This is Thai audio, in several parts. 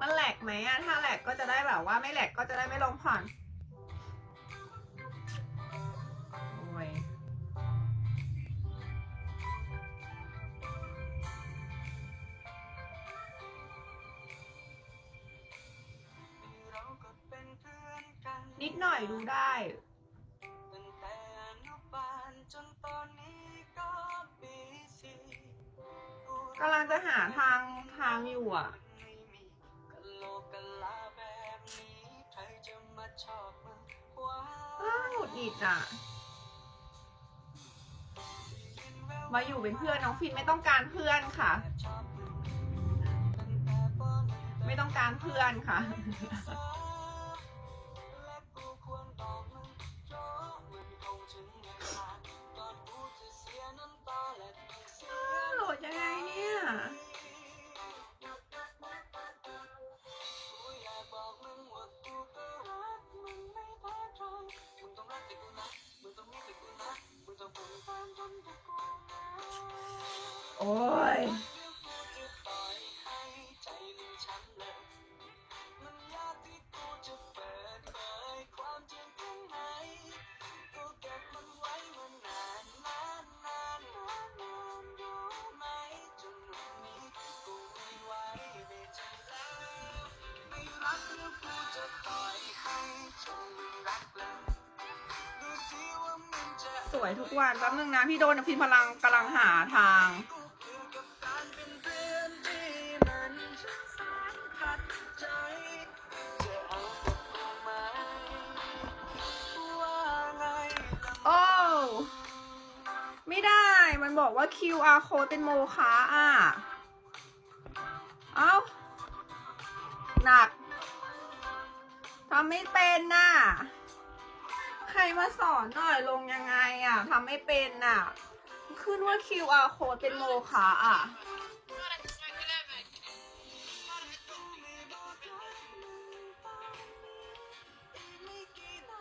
มันแหลกไหมอะถ้าแหลกก็จะได้แบบว่าไม่แหลกก็จะได้ไม่ลงผ่อนโอ้ยนิดหน่อยดูได้ตั้งแต่อนุบาลจนตอนนี้ก็ปีสี่กำลังจะหาทางทางอยู่อะ อีกอะ มาอยู่เป็นเพื่อนน้องฟินไม่ต้องการเพื่อนค่ะ ไม่ต้องการเพื่อนค่ะ ลยดูสิว่ามันจะสวยทุกวันแป๊บนึงนะ พี่โดนฟินพลังกำลังหาทาง บอกว่า QR code เป็นโมฆะอะ เอ้าหนักทำไม่เป็นน่ะ ใครมาสอนหน่อยลงยังไงอะทำไม่เป็นน่ะ ขึ้นว่า QR code เป็นโมฆะอะ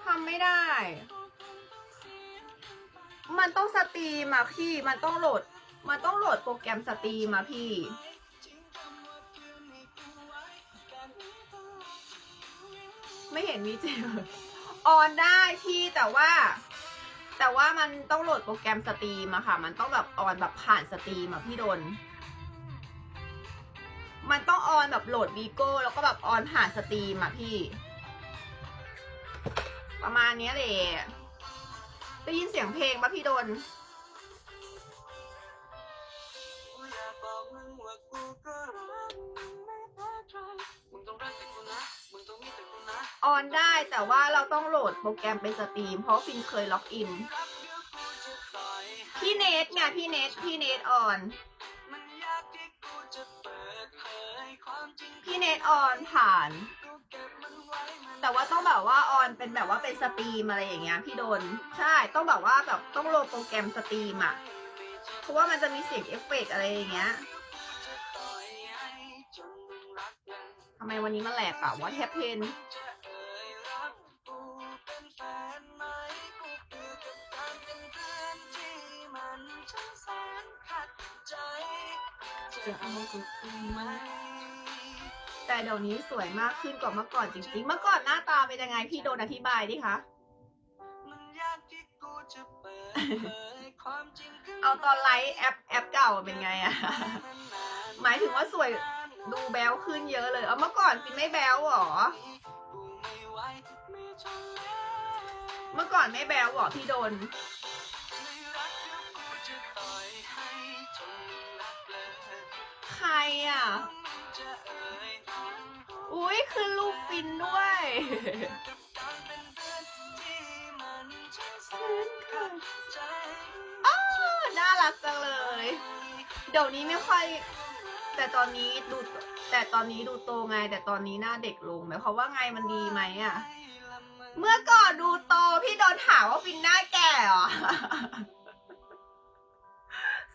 ทำไม่ได้ มันต้องสตรีมอะพี่ มันต้องโหลด มันต้องโหลดโปรแกรมสตรีมอะพี่ ไม่เห็นมีเจลออนได้พี่แต่ว่า แต่ว่ามันต้องโหลดโปรแกรมสตรีมอะค่ะ มันต้องแบบออนแบบผ่านสตรีมอะพี่โดน มันต้องออนแบบโหลดวีโก้แล้วก็แบบออนผ่านสตรีมอะพี่ ประมาณนี้เลย ได้ยินเสียงเพลงปะพี่โดนกูอยากบอกมึงว่ากูก็รักมึงไม่แพ้ใครมึงต้องรักแต่กูนะมึงต้องมีแต่กูนะออนได้แต่ว่าเราต้องโหลดโปรแกรมเป็นสตรีม เพราะฟินเคยล็อกอินรักเดี๋ยวกูจะปล่อยให้พี่เนทไงพี่เนทพี่เนทออนมันยากที่กูจะเปิดเผยความจริงพี่เนทออนผ่าน แต่ว่าต้องแบบว่าออนเป็นแบบว่าเป็นสตรีมอะไรอย่างเงี้ยพี่โดน ใช่ต้องแบบว่าแบบต้องโหลดโปรแกรมสตรีมอะเพราะว่ามันจะมีเสียงเอฟเฟกต์อะไรอย่างเงี้ยทำไมวันนี้มันแหลกอะว่าแทบเพนเสียรักกูเป็นแฟนไหมกูคือกับเป็นเพนที่มันช่างแสนขัดใจะเอากูไหม แต่เดี๋ยวนี้สวยมากขึ้นกว่าเมื่อก่อนจริงๆ เมื่อก่อนหน้าตาเป็นยังไงพี่โดนอธิบายดิคะ มันยากที่กูจะเปิดเผยความจริงข้งในเอาตอนไลฟ์แอปแอปเก่าเป็นไงอะ หมายถึงว่าสวยดูแบลขึ้นเยอะเลย เอาเมื่อก่อนฟินไม่แบลหรอ กูไม่ไหวไม่ทนแล้วเมื่อก่อนไม่แบลหรอพี่โดน ไม่รักเดี๋ยวกูจะต่อยให้จนมึงรักเลย ใครอะมึงจะเอ่ยรักกู อุ้ยคือรูปฟินด้วยกับการเป็นเพื่อนที่มันช่างแสนขัดใจอ้าวน่ารักจังเลย เดี๋ยวนี้ไม่ค่อย แต่ตอนนี้ดูแต่ตอนนี้ดูโตไง แต่ตอนนี้หน้าเด็กลงหมายความว่าไงมันดีไหมอะ เมื่อก่อนดูโตพี่โดนถามว่าฟินหน้าแก่เหรอ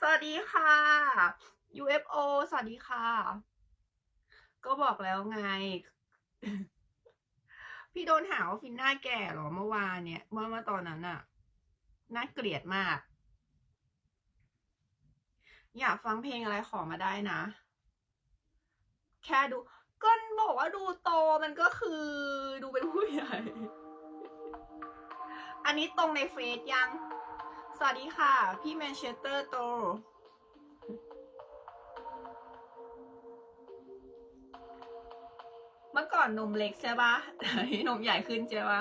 สวัสดีค่ะ UFO สวัสดีค่ะ ก็บอกแล้วไง พี่โดนหาว่าฟินหน้าแก่เหรอเมื่อวานเนี่ยเมื่อเมื่อตอนนั้นอะน่าเกลียดมาก อยากฟังเพลงอะไรขอมาได้นะ แค่ดูก็บอกว่าดูโตมันก็คือดูเป็นผู้ใหญ่ อันนี้ตรงในเฟซยัง สวัสดีค่ะ พี่แมนเชสเตอร์โต เมื่อก่อนนมเล็กใช่ปะแต่นนี้นมใหญ่ขึ้นใช่ปะ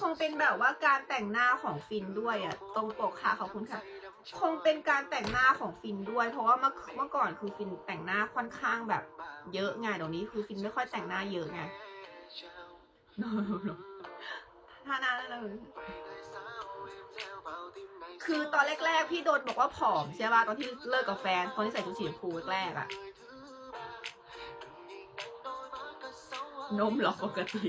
คงเป็นแบบว่าการแต่งหน้าของฟินด้วยอะ ตรงปกค่ะขอบคุณค่ะ คงเป็นการแต่งหน้าของฟินด้วย เพราะว่าเมื่อเมื่อก่อนคือฟินแต่งหน้าค่อนข้างแบบ เยอะไงเดี๋ยวนี้คือฟินไม่ค่อยแต่งหน้าเยอะไงถ้าหน้าเลย คือตอนแรก ๆ พี่โดนบอกว่าผอมใช่ป่ะตอนที่เลิกกับแฟนคนที่ใส่ชุดสีชมพูแรกอะนมหรอปกติ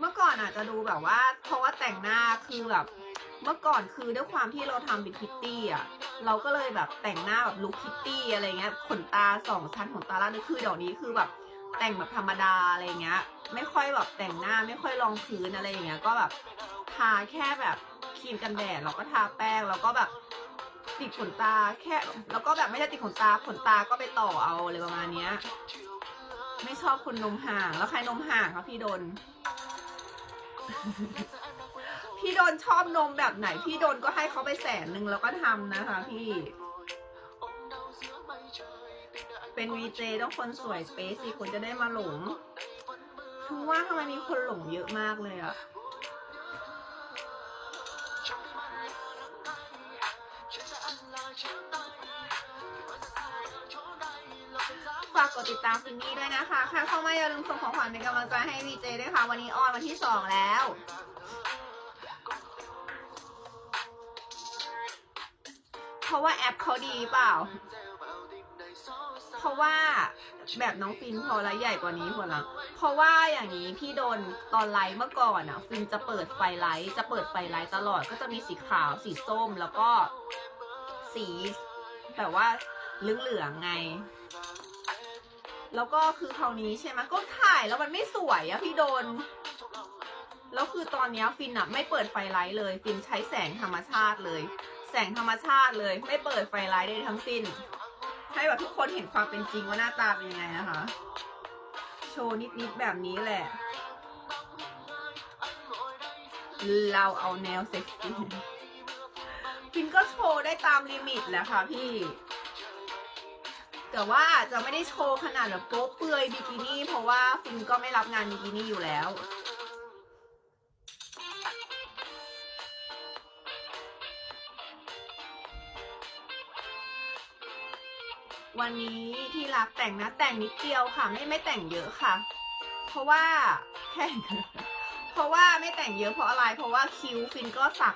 เมื่อก่อนอาจจะดูแบบว่า เพราะว่าแต่งหน้าคือแบบ เมื่อก่อนคือด้วยความที่เราทำเป็นคิตตี้อะ เราก็เลยแบบแต่งหน้าแบบลุคคิตตี้อะไรเงี้ย ขนตาสองชั้นขนตาล่างนี่คือเดี๋ยวนี้คือแบบแต่งแบบธรรมดาอะไรเงี้ย ไม่ค่อยแบบแต่งหน้าไม่ค่อยรองพื้นอะไรอย่างเงี้ย ก็แบบทาแค่แบบครีมกันแดดแล้วก็ทาแป้งแล้วก็แบบติดขนตาแค่ แล้วก็แบบไม่ใช่ติดขนตาขนตาก็ไปต่อเอาอะไรประมาณเนี้ย ไม่ชอบคนนมห่างแล้วใครนมห่างคะพี่ดน พี่โดนชอบนมแบบไหน พี่โดนก็ให้เขาไปแสนหนึ่งแล้วก็ทำนะคะพี่ เป็นวีเจต้องคนสวยเป๊ะสิคนจะได้มาหลงถึงว่าทำไมมีคนหลงเยอะมากเลยอะฝากกดติดตามฟินนี่ด้วยนะคะใครเข้ามาอย่าลืมส่งของขวัญเป็นกำลังใจให้วีเจด้วยค่ะ วันนี้ออนวันที่สองแล้ว ราะว่าแอปเขาดีเปล่า เพราะว่าแบบน้องฟินพอละใหญ่กว่านี้พอละเพราะว่าอย่างนี้พี่โดนตอนไลฟ์เมื่อก่อนอะ ฟินจะเปิดไฟไลท์จะเปิดไฟไลท์ตลอดก็จะมีสีขาวสีส้มแล้วก็สีแบบว่าเหลืองๆไง แล้วก็คือคราวนี้ใช่ไหมก็ถ่ายแล้วมันไม่สวยอะพี่โดน แล้วคือตอนนี้ฟินอะไม่เปิดไฟไลท์เลย ฟินใช้แสงธรรมชาติเลย แสงธรรมชาติเลย ไม่เปิดไฟไลท์ใดทั้งสิ้น ให้แบบทุกคนเห็นความเป็นจริงว่าหน้าตาเป็นยังไงนะคะ โชว์นิดๆแบบนี้แหละ เราเอาแนวเซ็กซี่ฟินก็โชว์ได้ตามลิมิตแหละค่ะพี่ แต่ว่าจจะไม่ได้โชว์ขนาดแบบโป๊เปลือยบิกินี่ เพราะว่าฟินก็ไม่รับงานบิกินี่อยู่แล้ว วันนี้ที่รักแต่งนะแต่งนิดเดียวค่ะ ไม่ไม่แต่งเยอะค่ะ เพราะว่าแค่เพราะว่าไม่แต่งเยอะเพราะอะไร เพราะว่าคิ้วฟินก็สัก